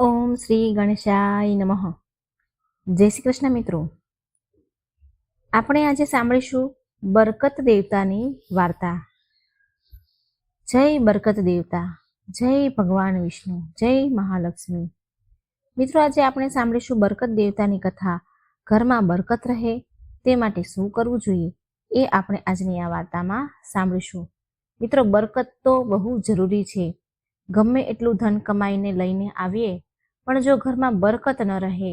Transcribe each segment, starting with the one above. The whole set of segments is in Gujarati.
ઓમ શ્રી ગણેશાય નમઃ. જય શ્રી કૃષ્ણ મિત્રો. આપણે આજે સાંભળીશું બરકત દેવતાની વાર્તા. જય બરકત દેવતા, જય ભગવાન વિષ્ણુ, જય મહાલક્ષ્મી. મિત્રો, આજે આપણે સાંભળીશું બરકત દેવતાની કથા, ઘરમાં બરકત રહે તે માટે શું કરવું જોઈએ એ આપણે આજની આ વાર્તામાં સાંભળીશું. મિત્રો, બરકત તો બહુ જરૂરી છે. ગમે એટલું ધન કમાઈને લઈને આવીએ પણ જો ઘરમાં બરકત ન રહે,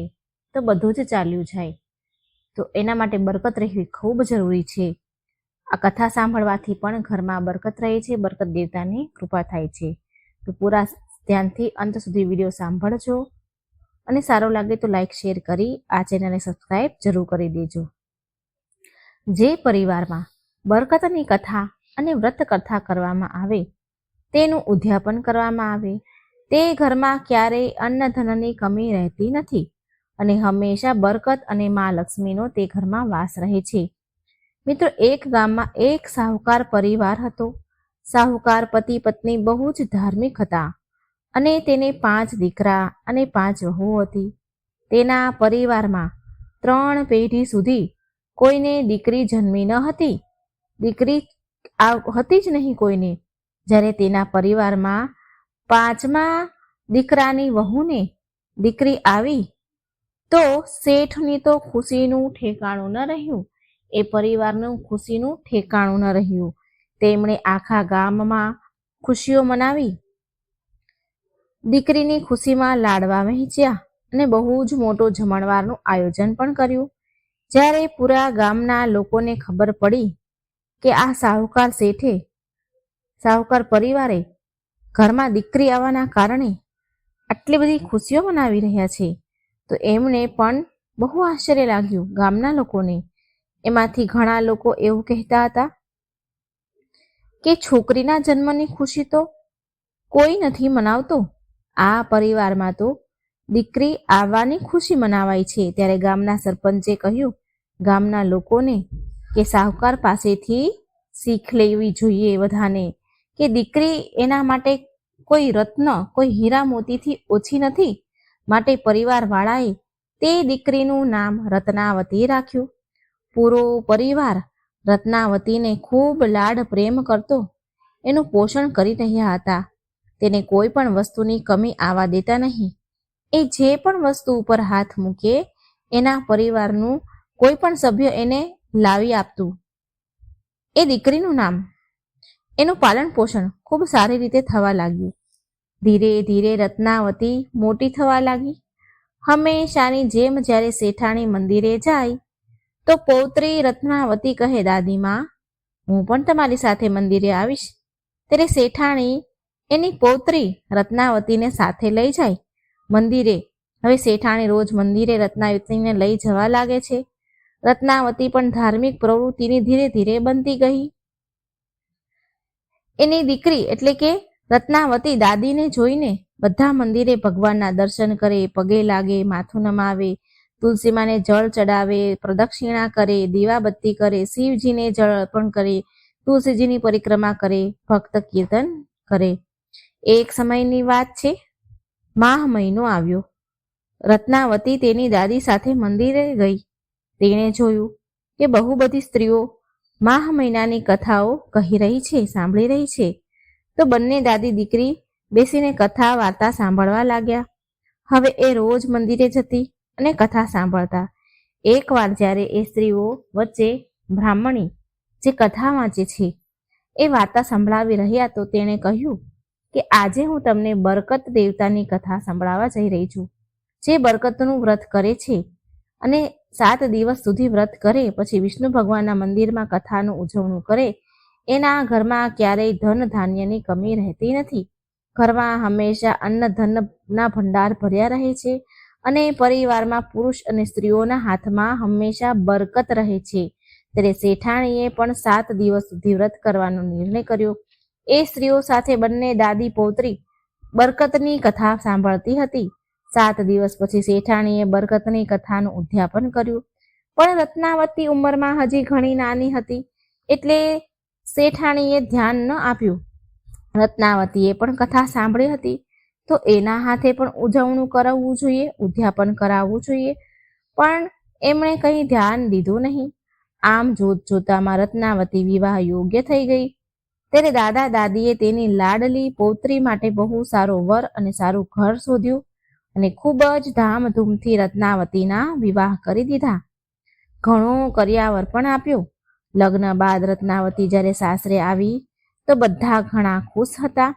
તો બધું જ ચાલ્યું જાય. તો એના માટે બરકત રહેવી ખૂબ જરૂરી છે. આ કથા સાંભળવાથી પણ ઘરમાં બરકત રહે છે, બરકત દેવતાની કૃપા થાય છે. તો પૂરા ધ્યાનથી અંત સુધી વીડિયો સાંભળજો અને સારો લાગે તો લાઈક શેર કરી આ ચેનલને સબસ્ક્રાઈબ જરૂર કરી દેજો. જે પરિવારમાં બરકતની કથા અને વ્રત કથા કરવામાં આવે, તેનું ઉદ્યાપન કરવામાં આવે તે ઘરમાં ક્યારેય અન્નધનની કમી રહેતી નથી અને હંમેશા બરકત અને મા લક્ષ્મીનો તે ઘરમાં વાસ રહે છે. મિત્રો, એક ગામમાં એક સાહુકાર પરિવાર હતો. સાહુકાર પતિ પત્ની બહુ જ ધાર્મિક હતા અને તેને પાંચ દીકરા અને પાંચ વહુ હતી. તેના પરિવારમાં ત્રણ પેઢી સુધી કોઈને દીકરી જન્મી ન હતી. દીકરી હતી જ નહીં કોઈને. જ્યારે તેના પરિવારમાં પાંચમા દીકરાની વહુને દીકરી આવી તો શેઠની તો ખુશીનું ઠેકાણું ન રહ્યું. એ પરિવારનું ખુશીનું ઠેકાણું ન રહ્યું. તેમણે આખા ગામમાં ખુશીઓ મનાવી. દીકરીની ખુશીમાં લાડવા વહેંચ્યા અને બહુ જ મોટો જમણવારનું આયોજન પણ કર્યું. જ્યારે પૂરા ગામના લોકોને ખબર પડી કે આ સાહુકાર શેઠે સાહુકાર પરિવારે ઘરમાં દીકરી આવવાના કારણે આટલી બધી ખુશીઓ મનાવી રહ્યા છે. તો એમને પણ બહુ આશ્ચર્ય લાગ્યું ગામના લોકોને. એમાંથી ઘણા લોકો એવું કહેતા હતા કે છોકરીના જન્મની ખુશી તો કોઈ નથી મનાવતો. આ પરિવારમાં તો દીકરી આવવાની ખુશી મનાવાય છે. ત્યારે ગામના સરપંચે કહ્યું, ગામના લોકોને કે સાહુકાર પાસેથી શીખ લેવી જોઈએ બધાને. કે દીકરી એના માટે કોઈ રત્ન, કોઈ હીરા મોતીથી ઓછી નથી. માટે પરિવારવાળાએ તે દીકરીનું નામ રત્નાવતી રાખ્યું. પૂરો પરિવાર રત્નાવતીને ખૂબ લાડ પ્રેમ કરતો. એનું પોષણ કરી રહ્યા હતા. તેને કોઈ પણ વસ્તુની કમી આવવા દેતા નહીં. એ જે પણ વસ્તુ ઉપર હાથ મૂકે, એના પરિવારનું કોઈ પણ સભ્ય એને લાવી આપતું. એ દીકરીનું નામ એનું પાલન પોષણ ખૂબ સારી રીતે થવા લાગ્યું. ધીરે ધીરે રત્નાવતી મોટી થવા લાગી. હંમેશાની જેમ જ્યારે શેઠાણી મંદિરે જાય, તો પૌત્રી રત્નાવતી કહે દાદીમાં હું પણ તમારી સાથે મંદિરે આવીશ. ત્યારે શેઠાણી એની પૌત્રી રત્નાવતીને સાથે લઈ જાય. મંદિરે, હવે શેઠાણી રોજ મંદિરે રત્નાવતીને લઈ જવા લાગે છે. રત્નાવતી પણ ધાર્મિક પ્રવૃત્તિની ધીરે ધીરે બનતી ગઈ. એની દીકરી એટલે કે રત્નાવતી દાદીને જોઈને બધા મંદિરે ભગવાનના દર્શન કરે, પગે લાગે, માથું નમાવે, તુલસીમાને જળ ચડાવે, પ્રદક્ષિણા કરે, દીવાબત્તી કરે, શિવજીને જળ અર્પણ કરે, તુલસીજીની પરિક્રમા કરે, ભક્ત કીર્તન કરે. એક સમયની વાત છે. માહ મહિનો આવ્યો. રત્નાવતી તેની દાદી સાથે મંદિરે ગઈ. તેણે જોયું કે બહુ બધી સ્ત્રીઓ માહ મહિનાની કથાઓ કહી રહી છે, સાંભળી રહી છે. તો બંને દાદી દીકરી બેસીને કથા વાર્તા સાંભળવા લાગ્યા. હવે એ રોજ મંદિરે જતી અને કથા સાંભળતા. એકવાર જ્યારે એ સ્ત્રીઓ વચ્ચે બ્રાહ્મણી જે કથા વાંચે છે, એ વાર્તા સંભળાવી રહ્યા તો તેણે કહ્યું કે આજે હું તમને બરકત દેવતાની કથા સંભળાવવા જઈ રહી છું, જે બરકતનું વ્રત કરે છે અને સાત દિવસ સુધી વ્રત કરે, પછી વિષ્ણુ ભગવાનના મંદિરમાં કથાનું ઉજવણું કરે, એના ઘરમાં ક્યારેય ધન ધાન્યની કમી રહેતી નથી. ઘરમાં હંમેશા અન્ન ધનના ભંડાર ભર્યા રહે છે અને પરિવારમાં પુરુષ અને સ્ત્રીઓના હાથમાં હંમેશા બરકત રહે છે. ત્યારે શેઠાણીએ પણ સાત દિવસ સુધી વ્રત કરવાનો નિર્ણય કર્યો. એ સ્ત્રીઓ સાથે બંને દાદી પૌત્રી બરકતની કથા સાંભળતી હતી. સાત દિવસ પછી શેઠાણીએ બરકતની કથાનું ઉદ્યાપન કર્યું. પણ રત્નાવતી ઉંમરમાં હજી ઘણી નાની હતી, એટલે શેઠાણીએ ધ્યાન ન આપ્યું. રત્નાવતીએ પણ કથા સાંભળી હતી, તો એના હાથે પણ ઉજવણું કરાવવું જોઈએ, ઉદ્યાપન કરાવવું જોઈએ. પણ એમણે કંઈ ધ્યાન દીધું નહીં. આમ જોત જોતામાં રત્નાવતી વિવાહ યોગ્ય થઈ ગઈ. ત્યારે દાદા દાદીએ તેની લાડલી, પૌત્રી માટે બહુ સારો વર અને સારું ઘર શોધ્યું. અને ખૂબ જ ધામધૂમથી રત્નાવતીના વિવાહ કરી દીધા. ઘણું કર્યાવર પણ આપ્યું. લગ્ન બાદ રત્નાવતી જ્યારે સાસરે આવી, તો બધા ઘણા ખુશ હતા.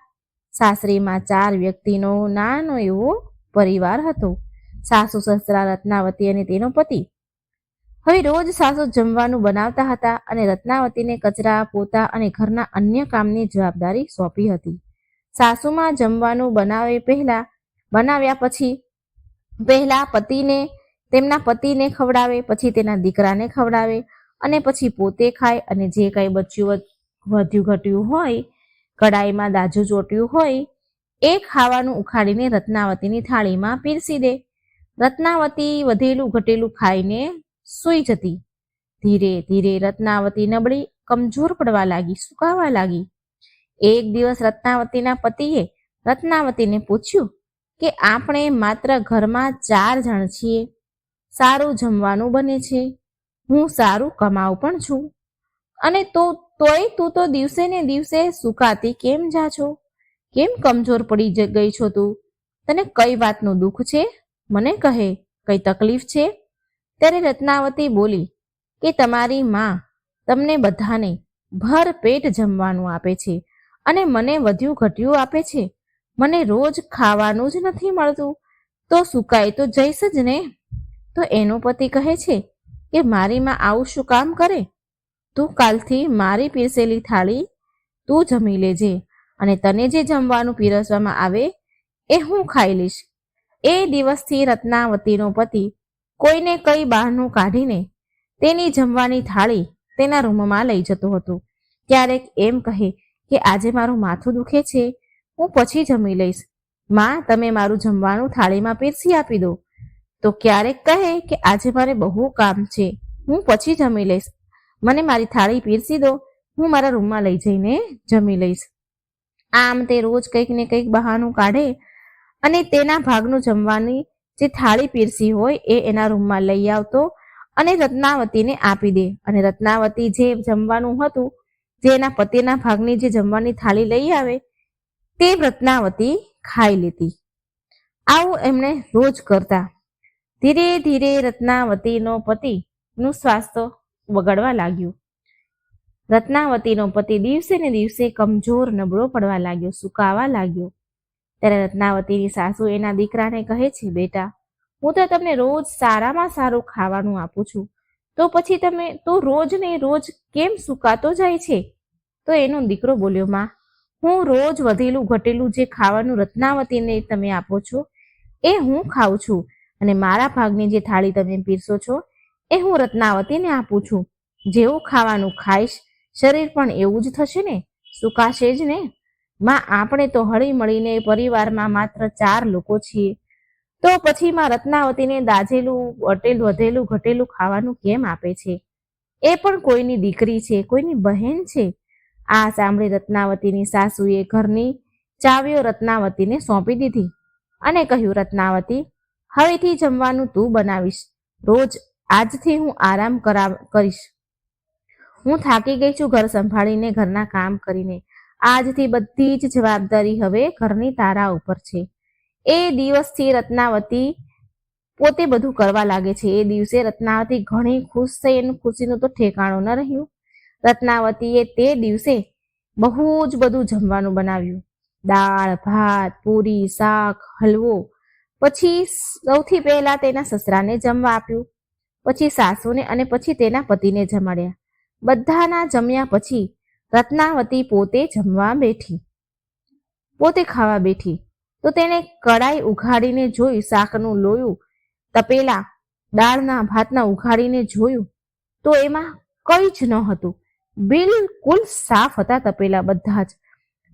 સાસરીમાં ચાર વ્યક્તિનો નાનો એવો પરિવાર હતો. સાસુ, સસરા, રત્નાવતી અને તેનો પતિ. હવે રોજ સાસુ જમવાનું બનાવતા હતા અને રત્નાવતીને કચરા, પોતા અને ઘરના અન્ય કામની જવાબદારી સોંપી હતી. સાસુમાં જમવાનું બનાવે પહેલા બનાવ્યા પછી પહેલા પતિને, તેમના પતિને ખવડાવે, પછી તેના દીકરાને ખવડાવે અને પછી પોતે ખાય અને જે કંઈ બચ્યું વધ્યું ઘટ્યું હોય કડાઈમાં દાજુ ચોટ્યું હોય, એ ખાવાનું ઉખાડીને રત્નાવતીની થાળીમાં પીરસી દે. રત્નાવતી વધેલું ઘટેલું ખાઈને સૂઈ જતી. ધીરે ધીરે રત્નાવતી નબળી કમજોર પડવા લાગી, સુકાવા લાગી. એક દિવસ રત્નાવતીના પતિએ રત્નાવતીને પૂછ્યું કે આપણે માત્ર ઘરમાં ચાર જણ છીએ, સારું જમવાનું બને છે, હું સારું કમાવ પણ છું. અને તો, તોય તું તો દિવસે ને દિવસે સુકાતી કેમ જા છો? કેમ કમજોર પડી ગઈ છો તું? તને કઈ વાતનું દુઃખ છે? મને કહે, કઈ તકલીફ છે? ત્યારે રત્નાવતી બોલી, કે તમારી માં તમને બધાને ભર પેટ જમવાનું આપે છે અને મને વધ્યું ઘટ્યું આપે છે. મને રોજ ખાવાનું જ નથી મળતું. તો સુકાય તો જઈશ જ ને? તો એનો પતિ કહે છે કે મારી માં આવું શું કામ કરે? તું કાલથી મારી પીરસેલી થાળી તું જમી લેજે અને તને જે જમવાનું પીરસવામાં આવે એ હું ખાઈ લઈશ. એ દિવસથી રત્નાવતીનો પતિ કોઈને કઈ બહારનું કાઢીને તેની જમવાની થાળી તેના રૂમમાં લઈ જતો હતો. ક્યારેક એમ કહે કે આજે મારું માથું દુખે છે. હું પછી જમી લઈશ. માં, તમે મારું જમવાનું થાળીમાં પીરસી આપી દો. તો ક્યારેક કહે કે આજે મારે બહુ કામ છે. હું પછી જમી લઈશ. મને મારી થાળી પીરસી દો. હું મારા રૂમમાં લઈ જઈને જમી લઈશ. આમ તે રોજ કંઈક ને કંઈક બહાનું કાઢે અને તેના ભાગનું જમવાની જે થાળી પીરસી હોય એ એના રૂમમાં લઈ આવતો અને રત્નાવતીને આપી દે. અને રત્નાવતી જે જમવાનું હતું, જે એના પતિના ભાગની જે જમવાની થાળી લઈ આવે તે રત્નાવતી ખાઈ લીધી. આવું એમણે રોજ કરતા. ધીરે ધીરે રત્નાવતીનો પતિનું સ્વાસ્થ્ય બગડવા લાગ્યું. રત્નાવતીનો પતિ દિવસે ને દિવસે કમજોર નબળો પડવા લાગ્યો, સુકાવા લાગ્યો. ત્યારે રત્નાવતીની સાસુ એના દીકરાને કહે છે, બેટા, હું તો તમને રોજ સારામાં સારું ખાવાનું આપું છું. તો પછી તમે, તો રોજ ને રોજ કેમ સુકાતો જાય છે? તો એનો દીકરો બોલ્યો, માં હું રોજ વધેલું ઘટેલું જે ખાવાનું રત્નાવતીને તમે આપો છો, એ હું ખાઉં છું. અને મારા ભાગની જે થાળી તમે પીરસો છો, એ હું રત્નાવતીને આપું છું. જેવું ખાવાનું ખાઈશ, શરીર પણ એવું જ થશે ને? સુકાશે જ ને? માં, આપણે તો હળી મળીને પરિવારમાં માત્ર ચાર લોકો છીએ. તો પછી માં રત્નાવતીને દાઝેલું વટેલું વધેલું, ઘટેલું ખાવાનું કેમ આપે છે? એ પણ કોઈની દીકરી છે, કોઈની બહેન છે? આ સાંભળી રત્નાવતીની સાસુએ ઘરની ચાવીઓ રત્નાવતીને સોંપી દીધી અને કહ્યું, રત્નાવતી હવેથી જમવાનું તું બનાવીશ. રોજ આજથી હું આરામ કરાવ, કરીશ. હું થાકી ગઈ છું ઘર સંભાળીને, ઘરના કામ કરીને. આજથી બધી જ જવાબદારી હવે ઘરની તારા ઉપર છે. એ દિવસથી રત્નાવતી પોતે બધું કરવા લાગે છે. એ દિવસે રત્નાવતી ઘણી ખુશ થઈ એનું ખુશીનું તો ઠેકાણું ન રહ્યું. રત્નાવતીએ તે દિવસે બહુ જ બધું જમવાનું બનાવ્યું. દાળ, ભાત, પૂરી, શાક, હલવો. પછી સૌથી પહેલા તેના સસરાને જમવા આપ્યું. પછી સાસુને અને પછી તેના પતિને જમાડ્યા. બધાના જમ્યા પછી રત્નાવતી પોતે જમવા બેઠી. પોતે ખાવા બેઠી. તો તેને કડાઈ ઉઘાડીને જોઈ શાકનું લોયું, તપેલા, દાળના ભાતના ઉઘાડીને જોયું. તો એમાં કંઈ જ ન હતું બિલકુલ સાફ હતા તપેલા બધા જ.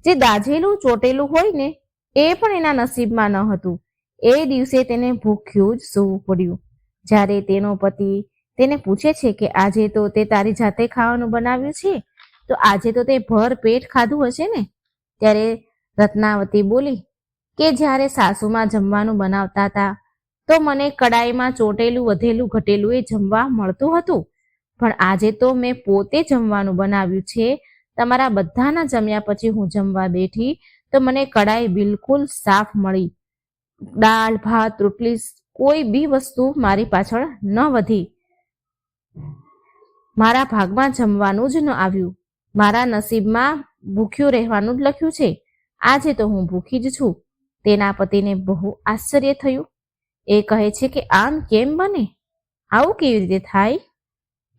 જે દાજેલું ચોટેલું હોય ને, એ પણ એના નસીબમાં ન હતું. એ દિવસે તેને ભૂખ્યું જ સૂવું પડ્યું. જ્યારે તેનો પતિ તેને પૂછે છે કે આજે તો તે તારી જાતે ખાવાનું બનાવ્યું છે? તો આજે તો તે ભર પેટ ખાધું હશે ને? ત્યારે રત્નાવતી બોલી, કે જ્યારે સાસુમાં જમવાનું બનાવતા હતા, તો મને કડાઈમાં ચોટેલું, વધેલું, ઘટેલું એ જમવા મળતું હતું. પણ આજે તો મેં પોતે જમવાનું બનાવ્યું છે. તમારા બધાના જમ્યા પછી હું જમવા બેઠી તો મને કડાઈ બિલકુલ સાફ મળી. દાળ, ભાત, રોટલી, કોઈ બી વસ્તુ મારી પાછળ ન વધી. મારા ભાગમાં જમવાનું જ ન આવ્યું. મારા નસીબમાં ભૂખ્યું રહેવાનું જ લખ્યું છે. આજે તો હું ભૂખી જ છું. તેના પતિને બહુ આશ્ચર્ય થયું. એ કહે છે કે આમ કેમ બને? આવું કેવી રીતે થાય?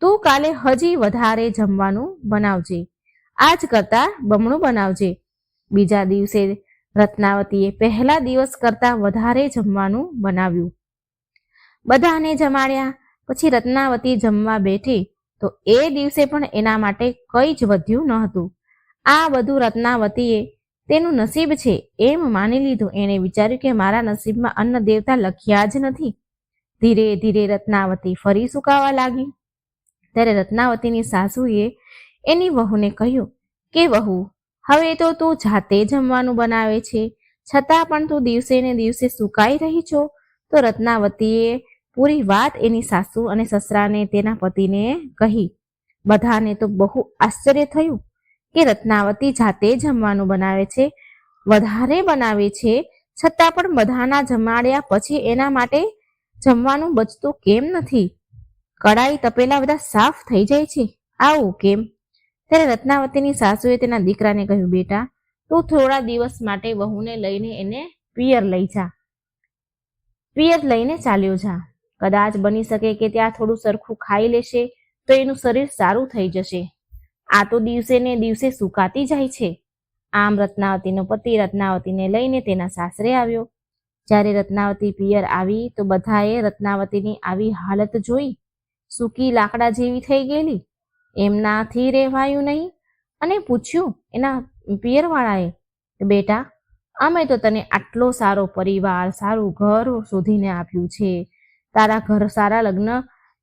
તું કાલે હજી વધારે જમવાનું બનાવજે. આજ કરતા બમણું બનાવજે. બીજા દિવસે રત્નાવતીએ પહેલા દિવસ કરતા વધારે જમવાનું બનાવ્યું. બધાને જમાડ્યા. પછી રત્નાવતી જમવા બેઠી. તો એ દિવસે પણ એના માટે કંઈ જ વધ્યું ન હતું. આ બધું રત્નાવતીએ તેનું નસીબ છે એમ માની લીધું. એણે વિચાર્યું કે મારા નસીબમાં અન્ન દેવતા લખ્યા જ નથી. ધીરે ધીરે રત્નાવતી ફરી સુકાવા લાગી. ત્યારે રત્નાવતીની સાસુએ એની વહુને કહ્યું, કે વહુ, હવે તો તું જાતે જમવાનું બનાવે છે. છતાં પણ તું દિવસે ને દિવસે સુકાઈ રહી છો. તો રત્નાવતીએ પૂરી વાત એની સાસુ અને સસરાને તેના પતિને કહી. બધાને તો બહુ આશ્ચર્ય થયું કે રત્નાવતી જાતે જમવાનું બનાવે છે, વધારે બનાવે છે, છતાં પણ બધાના જમાડ્યા પછી એના માટે જમવાનું બચતું કેમ નથી? કડાઈ તપેલા બધા સાફ થઈ જાય છે. આવું કેમ? ત્યારે રત્નાવતીની સાસુએ તેના દીકરાને કહ્યું, બેટા, તું થોડા દિવસ માટે વહુને લઈને એને પિયર લઈ જા. પિયર લઈને ચાલ્યો જા. કદાચ બની શકે કે ત્યાં થોડું સરખું ખાઈ લેશે તો એનું શરીર સારું થઈ જશે. આ તો દિવસે ને દિવસે સુકાતી જાય છે. આમ રત્નાવતીનો પતિ રત્નાવતીને લઈને તેના સાસરે આવ્યો. જ્યારે રત્નાવતી પિયર આવી તો બધાએ રત્નાવતીની આવી હાલત જોઈ. સૂકી લાકડા જેવી થઈ ગયેલી. એમનાથી રહેવાયું નહીં. અને પૂછ્યું, એના પિયરવાળાએ, બેટા અમે તો તને આટલો સારો પરિવાર, સારું ઘર શોધીને આપ્યું છે. તારા ઘર સારા લગ્ન,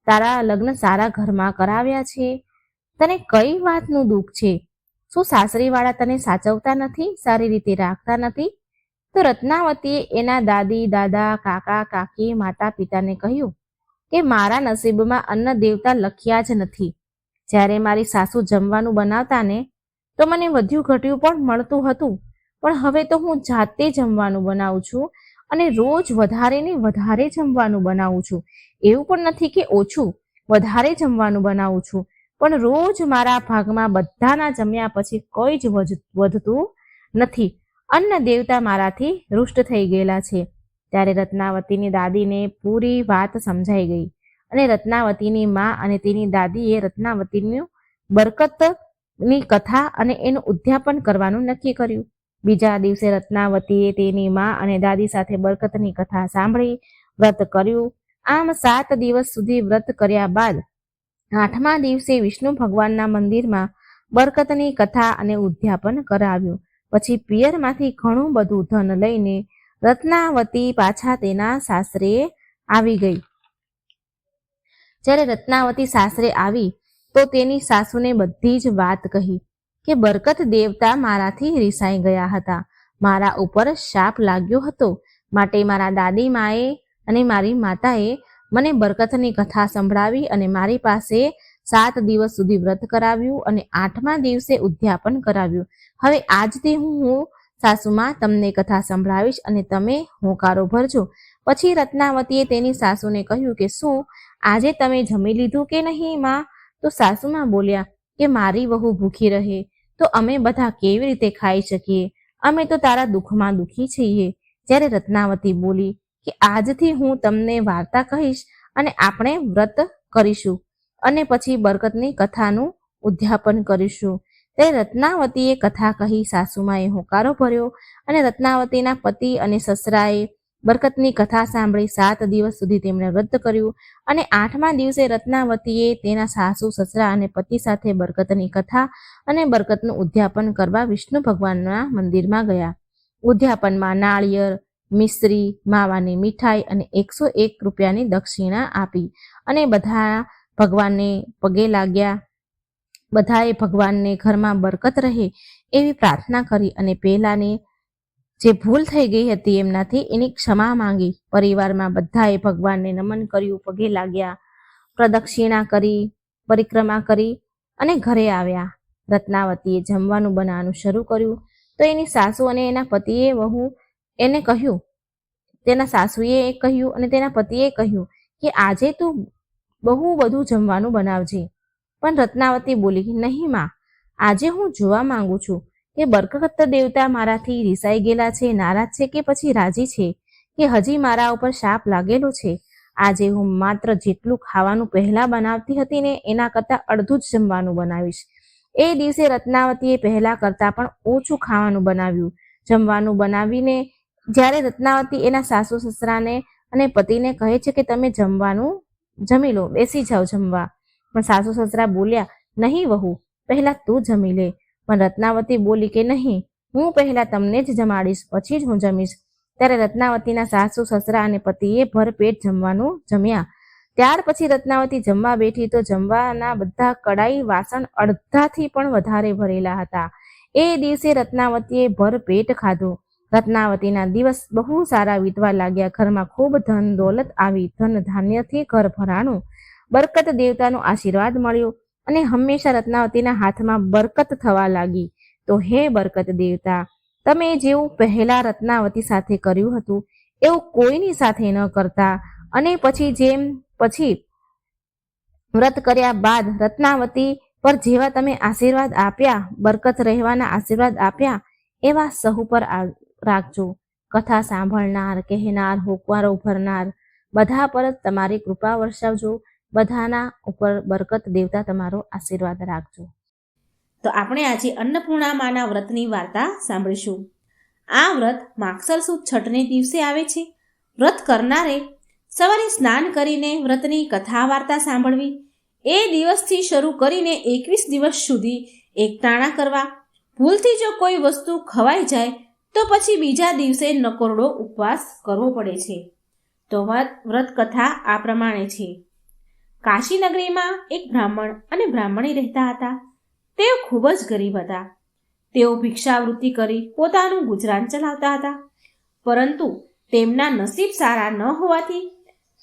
તારા લગ્ન સારા ઘરમાં કરાવ્યા છે. તને કઈ વાતનું દુઃખ છે? શું સાસરીવાળા તને સાચવતા નથી, સારી રીતે રાખતા નથી? તો રત્નાવતીએ એના દાદી, દાદા, કાકા, કાકી માતા પિતાને કહ્યું કે મારા નસીબમાં અન્ન દેવતા લખ્યા જ નથી. જ્યારે મારી સાસુ જમવાનું બનાવતા ને તો મને વધ્યું ઘટ્યું પણ મળતું હતું. પણ હવે તો હું જાતે જમવાનું બનાવું છું અને રોજ વધારે ને વધારે જમવાનું બનાવું છું. એવું પણ નથી કે ઓછું, વધારે જમવાનું બનાવું છું. પણ રોજ મારા ભાગમાં બધાના જમ્યા પછી કોઈ જ વધતું નથી. અન્ન દેવતા મારાથી રુષ્ટ થઈ ગયેલા છે. ત્યારે રત્નાવતીની દાદીને પૂરી વાત સમજાઈ ગઈ અને રત્નાવતીની મા અને તેની દાદીએ રત્નાવતીનું બરકતની કથા અને એનું ઉદ્યાપન કરવાનું નક્કી કર્યું. બીજા દિવસે રત્નાવતીએ તેની મા અને દાદી સાથે બરકતની કથા સાંભળી, વ્રત કર્યું. આમ સાત દિવસ સુધી વ્રત કર્યા બાદ આઠમા દિવસે વિષ્ણુ ભગવાનના મંદિરમાં બરકતની કથા અને ઉદ્યાપન કરાવ્યું. પછી પિયરમાંથી ઘણું બધું ધન લઈને રત્નાવતી પાછા તેના સાસરે આવી ગઈ. જ્યારે રત્નાવતી સાસરે આવી, તો તેની સાસુને બધી જ વાત કહી કે, બરકત દેવતા મારાથી રિસાઈ ગયા હતા. મારા ઉપર શાપ લાગ્યો હતો. માટે મારા દાદી માએ અને મારી માતાએ મને બરકતની કથા સંભળાવી અને મારી પાસે સાત દિવસ સુધી વ્રત કરાવ્યું અને આઠમા દિવસે ઉદ્યાપન કરાવ્યું. હવે આજથી હું સાસુમાં તમને કથા સંભળાવીશ અને તમે હોંકારો ભરજો. પછી રત્નાવતીએ તેની સાસુને કહ્યું કે, શું આજે તમે જમી લીધું કે નહીં, માં? તો સાસુમાં બોલ્યા કે, મારી વહુ ભૂખી રહે, તો અમે બધા કેવી રીતે ખાઈ શકીએ? અમે તો તારા દુઃખમાં દુઃખી છીએ. જ્યારે રત્નાવતી બોલી કે, આજથી હું તમને વાર્તા કહીશ અને આપણે વ્રત કરીશું અને પછી બરકતની કથાનું ઉદ્યાપન કરીશું. તે રત્નાવતીએ કથા કહી સાસુમાએ હોકારો ભર્યો અને રત્નાવતીના પતિ અને સસરાએ બરકતની કથા સાંભળી સાત દિવસ સુધી તેમણે વ્રત કર્યું અને આઠમા દિવસે રત્નાવતીએ તેના સાસુ, સસરા અને પતિ સાથે બરકતની કથા અને બરકતનું ઉદ્યાપન કરવા વિષ્ણુ ભગવાનના મંદિરમાં ગયા. ઉદ્યાપનમાં નાળિયેર, મિશ્રી, માવાની મીઠાઈ અને એકસો એક રૂપિયાની દક્ષિણા આપી અને બધા ભગવાનને પગે લાગ્યા. બધાએ ભગવાનને ઘરમાં બરકત રહે એવી પ્રાર્થના કરી અને પહેલાને જે ભૂલ થઈ ગઈ હતી એમનાથી એની ક્ષમા માંગી. પરિવારમાં બધાએ ભગવાનને નમન કર્યું, પગે લાગ્યા, પ્રદક્ષિણા કરી, પરિક્રમા કરી અને ઘરે આવ્યા. રત્નાવતીએ જમવાનું બનાવવાનું શરૂ કર્યું તો એની સાસુ અને એના પતિએ વહુ એને કહ્યું, તેના સાસુએ કહ્યું અને તેના પતિએ કહ્યું કે આજે તું બહુ બધું જમવાનું બનાવજે. પણ રત્નાવતી બોલી, નહીં માં, આજે હું જોવા માંગુ છું કે બરકત દેવતા મારાથી રિસાઈ ગયેલા છે, નારાજ છે કે પછી રાજી છે? કે હજી મારા ઉપર શાપ લાગેલો છે? આજે હું માત્ર જેટલું ખાવાનું પહેલા બનાવતી હતી ને એના કરતાં અડધું જ જમવાનું બનાવીશ. એ દિવસે રત્નાવતીએ પહેલા કરતાં પણ ઓછું ખાવાનું બનાવ્યું. જમવાનું બનાવીને જ્યારે રત્નાવતી એના સાસુ સસરાને અને પતિને કહે છે કે તમે જમવાનું જમી લો, બેસી જાઓ જમવા. પણ સાસુ સસરા બોલ્યા, નહીં વહુ, પહેલા તું જમી લે. પણ રત્નાવતી બોલી કે, નહીં, હું પહેલા તમને જ જમાડીશ, પછી જ હું જમીશ. ત્યારે રત્નાવતીના સાસુ સસરા અને પતિએ ભરપેટ જમવાનું જમ્યા. ત્યાર પછી રત્નાવતી જમવા બેઠી તો જમવાના બધા કડાઈ, વાસણ અડધાથી પણ વધારે ભરેલા હતા. એ દિવસે રત્નાવતીએ ભરપેટ ખાધું. રત્નાવતીના દિવસ બહુ સારા વીતવા લાગ્યા. ઘરમાં ખૂબ ધન દોલત આવી. ધન ધાન્યથી ઘર ભરાણું. બરકત દેવતાનો આશીર્વાદ મળ્યો અને હંમેશા રત્નાવતીના હાથમાં બરકત થવા લાગી. તો હે બરકત દેવતા, તમે જેવું પહેલા રત્નાવતી સાથે કર્યું હતું, એવું કોઈની સાથે ન કરતા. અને પછી જેમ, પછી વ્રત કર્યા બાદ રત્નાવતી પર જેવા તમે આશીર્વાદ આપ્યા, બરકત રહેવાના આશીર્વાદ આપ્યા, એવા સહુ પર રાખજો. કથા સાંભળનાર, કહેનાર, હોકવારો ભરનાર, બધા પર જ તમારી કૃપા વર્ષાવજો બધાના ઉપર બરકત દેવતા તમારો આશીર્વાદ રાખજો. તો આપણે આજે અન્નપૂર્ણા માના વ્રતની વાર્તા સાંભળીશું. આ વ્રત માગસર સુદ છઠને દિવસે આવે છે. વ્રત કરનારે સવારે સ્નાન કરીને વ્રતની કથા વાર્તા સાંભળવી. એ દિવસથી શરૂ કરીને એકવીસ દિવસ સુધી એકટાણા કરવા. ભૂલથી જો કોઈ વસ્તુ ખવાઈ જાય, તો પછી બીજા દિવસે નકોરડો ઉપવાસ કરવો પડે છે. તો વ્રત કથા આ પ્રમાણે છે. કાશી નગરીમાં એક બ્રાહ્મણ અને બ્રાહ્મણી રહેતા હતા. તેઓ ખૂબ જ ગરીબ હતા. તેઓ ભિક્ષાવૃત્તિ કરી પોતાનું ગુજરાન ચલાવતા હતા. પરંતુ તેમના નસીબ સારા ન હોવાથી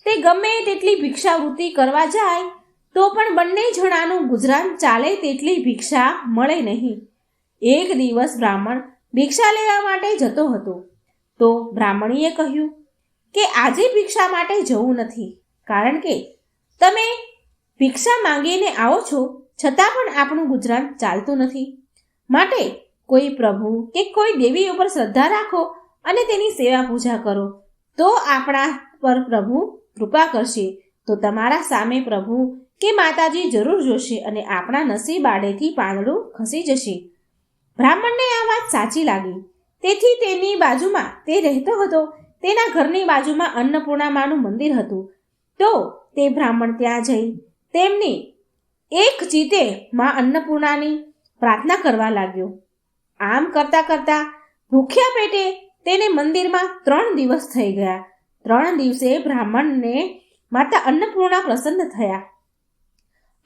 તે ગમે તેટલી ભિક્ષાવૃત્તિ કરવા જાય, તો પણ બંને જણાનું ગુજરાન ચાલે તેટલી ભિક્ષા મળે નહીં. એક દિવસ બ્રાહ્મણ ભિક્ષા લેવા માટે જતો હતો, તો બ્રાહ્મણીએ કહ્યું કે આજે ભિક્ષા માટે જવું નથી, કારણ કે તમે ભિક્ષા માંગીને આવો છો, છતાં પણ આપણું ગુજરાન ચાલતું નથી. માટે કોઈ પ્રભુ કે કોઈ દેવી ઉપર શ્રદ્ધા રાખો અને તેની સેવા પૂજા કરો. તો આપણા પર પ્રભુ કૃપા કરશે. તો તમારા સામે પ્રભુ કે માતાજી જરૂર જોશે અને આપણા નસીબ આડેથી પાંદડું ખસી જશે. બ્રાહ્મણને આ વાત સાચી લાગી. તેથી તેની બાજુમાં તે રહેતો હતો. તેના ઘરની બાજુમાં અન્નપૂર્ણામાનું મંદિર હતું. તો તે બ્રાહ્મણ ત્યાં જઈ. તેમની એક જીતે માં અન્નપૂર્ણાની પ્રાર્થના કરવા લાગ્યો. આમ કરતા કરતા ભૂખ્યા પેટે તેને મંદિરમાં ત્રણ દિવસ થઈ ગયા. ત્રણ દિવસે બ્રાહ્મણને માતા અન્નપૂર્ણા પ્રસન્ન થયા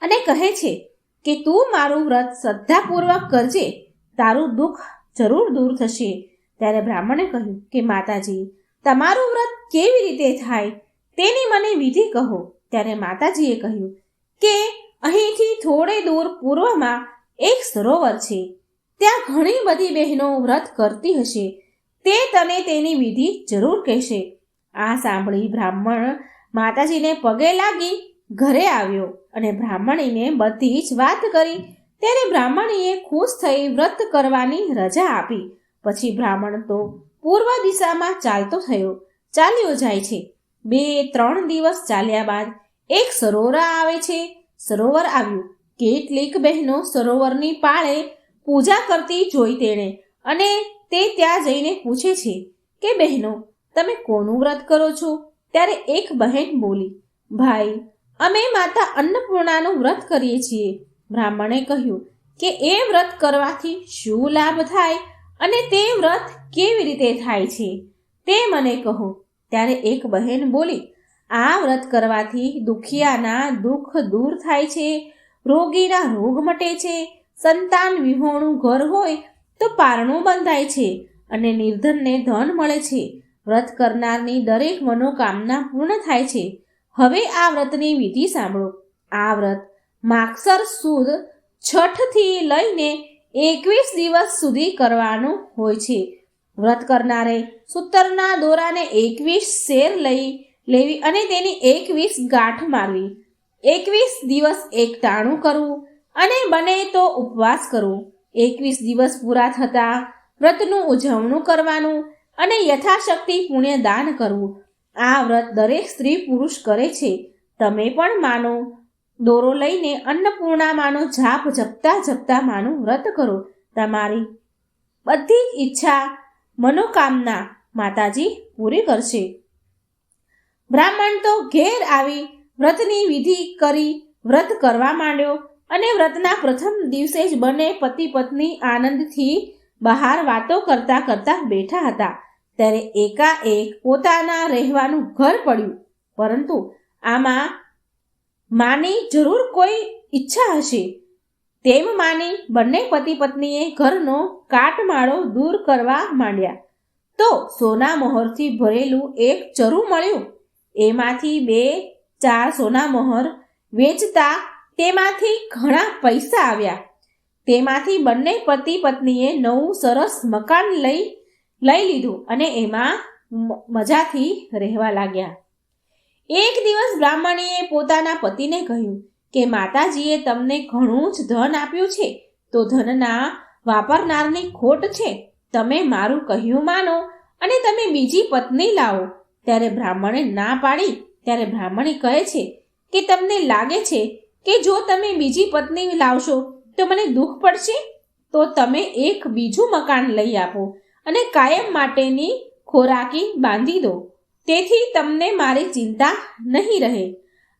અને કહે છે કે, તું મારું વ્રત શ્રદ્ધાપૂર્વક કરજે. તારું દુઃખ જરૂર દૂર થશે. ત્યારે બ્રાહ્મણે કહ્યું કે, માતાજી, તમારું વ્રત કેવી રીતે થાય? તેની મને વિધિ કહો. ત્યારે માતાજીએ કહ્યું, કે અહીંથી થોડે દૂર પૂર્વમાં એક સરોવર છે. ત્યાં ઘણી બધી બહેનો વ્રત કરતી હશે. તે તને તેની વિધિ જરૂર કહેશે. આ સાંભળી બ્રાહ્મણ માતાજીને પગે લાગી ઘરે આવ્યો અને બ્રાહ્મણીને બધી જ વાત કરી. ત્યારે બ્રાહ્મણીએ ખુશ થઈ વ્રત કરવાની રજા આપી. પછી બ્રાહ્મણ તો પૂર્વ દિશામાં ચાલતો થયો. ચાલ્યો જાય છે. બે, ત્રણ દિવસ ચાલ્યા બાદ એક સરોવર આવે છે. સરોવર આવ્યું. કેટલીક બહેનો સરોવરની પાળે પૂજા કરતી જોઈ તેણે અને તે ત્યાં જઈને પૂછે છે કે બહેનો, તમે કોનું વ્રત કરો છો? ત્યારે એક બહેન બોલી, ભાઈ, અમે માતા અન્નપૂર્ણાનું વ્રત કરીએ છીએ. બ્રાહ્મણે કહ્યું, કે એ વ્રત કરવાથી શું લાભ થાય અને તે વ્રત કેવી રીતે થાય છે? તે મને કહો. ત્યારે એક બહેન બોલી આ વ્રત કરવાથી દુખિયાના દુઃખ દૂર થાય છે, રોગીના રોગ મટે છે, સંતાન વિહોણું ઘર હોય તો પારણું બંધાય છે અને નિર્ધનને ધન મળે છે. વ્રત કરનારની દરેક મનોકામના પૂર્ણ થાય છે. હવે આ વ્રતની વિધિ સાંભળો. આ વ્રત માગસર સુદ છઠથી લઈને એકવીસ દિવસ સુધી કરવાનું હોય છે. વ્રત કરનારે સૂતરના દોરાને એકવીસ શેર લઈ લેવી અને તેની એકવીસ ગાંઠ મારવી. એકવીસ દિવસ એકટાણું કરવું અને બને તો ઉપવાસ કરવો. એકવીસ દિવસ પૂરા થતાં વ્રતનું ઉજવણું કરવાનું અને યથાશક્તિ પુણ્ય દાન કરવું. આ વ્રત દરેક સ્ત્રી પુરુષ કરે છે. તમે પણ માનો. દોરો લઈને અન્નપૂર્ણા માનો, જાપ જપતા જપતા માનું વ્રત કરો. તમારી બધી ઈચ્છા મનોકામના માતાજી પૂરી કરશે. બ્રાહ્મણ તો ઘેર આવી વ્રતની વિધિ કરી વ્રત કરવા માંડ્યો અને વ્રતના પ્રથમ દિવસે જ બંને પતિ પત્ની આનંદથી બહાર વાતો કરતા કરતા બેઠા હતા. ત્યારે એકાએક પોતાના રહેવાનું ઘર પડ્યું. પરંતુ આમાં માની જરૂર કોઈ ઈચ્છા હશે. તેમ માની બંને પતિ પત્નીએ ઘરનો કાટમાળો દૂર કરવા માંડ્યા. તો સોના મોહરથી ભરેલું એક ચરું મળ્યું. એમાંથી બે, ચાર સોના મોહર વેચતા તેમાંથી ઘણા પૈસા આવ્યા. તેમાંથી બંને પતિ પત્નીએ નવું સરસ મકાન લઈ લઈ લીધું અને એમાં મજાથી રહેવા લાગ્યા. એક દિવસ બ્રાહ્મણીએ પોતાના પતિને કહ્યું કે, માતાજીએ તમને ઘણું જ ધન આપ્યું છે, તો ધનના વાપરનારની ખોટ છે. તમે મારું કહ્યું માનો અને તમે બીજી પત્ની લાવો. ત્યારે બ્રાહ્મણે ના પાડી, ત્યારે બ્રાહ્મણી કહે છે કે તમને લાગે છે કે જો તમે બીજી પત્ની લાવશો, તો મને દુઃખ પડશે? તો તમે એક બીજું મકાન લઈ આપો અને કાયમ માટેની ખોરાકી બાંધી દો. તેથી તમને મારી ચિંતા નહીં રહે.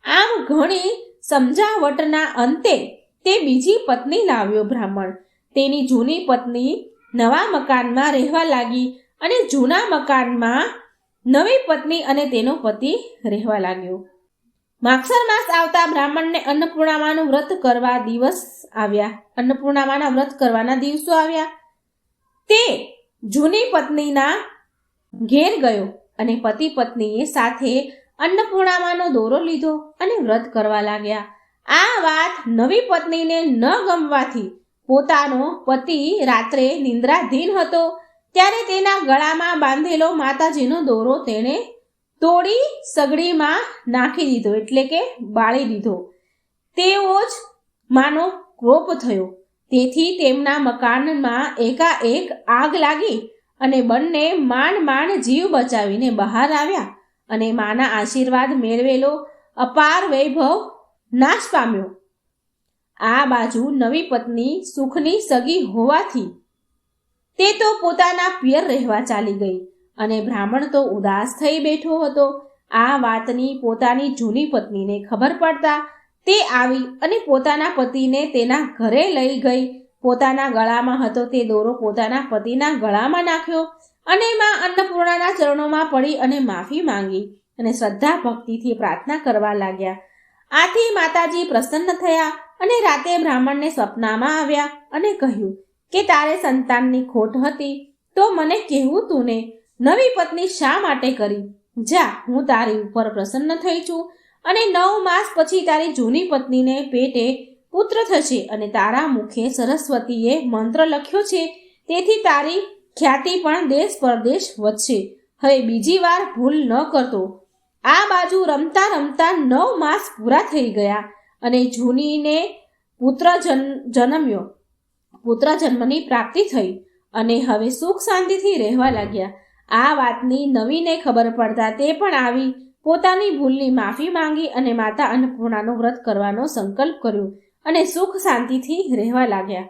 આમ ઘણી સમજાવટના અંતે તે બીજી પત્ની લાવ્યો બ્રાહ્મણ. તેની જૂની પત્ની નવા મકાનમાં રહેવા લાગી અને જૂના મકાનમાં નવી પત્ની અને તેનો પતિ રહેવા લાગ્યો. માગસર માસ આવતા બ્રાહ્મણને અન્નપૂર્ણામાનું વ્રત કરવા દિવસ આવ્યા. અન્નપૂર્ણામાના વ્રત કરવાના દિવસો આવ્યા. તે જૂની પત્નીના ઘેર ગયો અને પતિ પત્નીએ સાથે અન્નપૂર્ણામાનો દોરો લીધો અને વ્રત કરવા લાગ્યા. આ વાત નવી પત્નીને ન ગમવાથી પોતાનો પતિ રાત્રે નિંદ્રાધીન હતો. ત્યારે તેના ગળામાં બાંધેલો માતાજીનો દોરો તેણે તોડી સગડીમાં નાખી દીધો, એટલે કે બાળી દીધો. તેવો જ માનો ક્રોપ થયો. તેથી તેમના મકાનમાં એકાએક આગ લાગી અને બંને માંડ માંડ જીવ બચાવીને બહાર આવ્યા અને માના આશીર્વાદ મેળવેલો અપાર વૈભવ નાશ પામ્યો. આ બાજુ નવી પત્ની સુખની સગી હોવાથી તે તો પોતાના પિયર રહેવા ચાલી ગઈ અને બ્રાહ્મણ તો ઉદાસ થઈ બેઠો હતો. આ વાતની પોતાની જૂની પત્નીને ખબર પડતા તે આવી અને પોતાના પતિને તેના ઘરે લઈ ગઈ. પોતાના ગળામાં હતો તે દોરો પોતાના પતિના ગળામાં નાખ્યો અને માં અન્નપૂર્ણાના ચરણોમાં પડી અને માફી માંગી અને શ્રદ્ધા ભક્તિથી પ્રાર્થના કરવા લાગ્યા. આથી માતાજી પ્રસન્ન થયા અને રાતે બ્રાહ્મણને સપનામાં આવ્યા અને કહ્યું કે તારે સંતાનની ખોટ હતી? તો મને કહેવું તું ને નવી પત્ની શા માટે કરી? જા, હું તારી ઉપર પ્રસન્ન થઈ છું અને નવ માસ પછી તારી જૂની પત્નીને પેટે પુત્ર થશે અને તારા મુખે સરસ્વતીએ મંત્ર લખ્યો છે. તેથી તારી ખ્યાતિ પણ દેશ પરદેશ વધશે. હવે બીજી વાર ભૂલ ન કરતો. આ બાજુ રમતા રમતા નવ માસ પૂરા થઈ ગયા અને જૂનીને પુત્ર જન્મ્યો. પુત્ર જન્મની પ્રાપ્તિ થઈ અને હવે સુખ શાંતિથી રહેવા લાગ્યા. આ વાતની નવીને ખબર પડતા તે પણ આવી પોતાની ભૂલની માફી માંગી અને માતા અન્નપૂર્ણાનું વ્રત કરવાનો સંકલ્પ કર્યો અને સુખ શાંતિથી રહેવા લાગ્યા.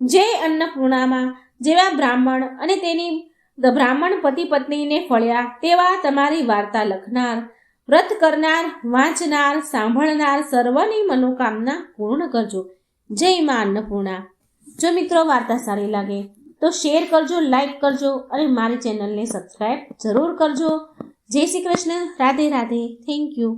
જે અન્નપૂર્ણામાં જેવા બ્રાહ્મણ અને તેની બ્રાહ્મણ પતિ પત્નીને ફળ્યા તેવા તમારી વાર્તા લખનાર, વ્રત કરનાર, વાંચનાર, સાંભળનાર સર્વની મનોકામના પૂર્ણ કરજો. જય માં અન્નપૂર્ણા. જો મિત્રો વાર્તા સારી લાગે, તો શેર કરજો લાઈક કરજો અને મારી ચેનલને સબસ્ક્રાઈબ જરૂર કરજો. જય શ્રી કૃષ્ણ, રાધે રાધે થેન્ક યુ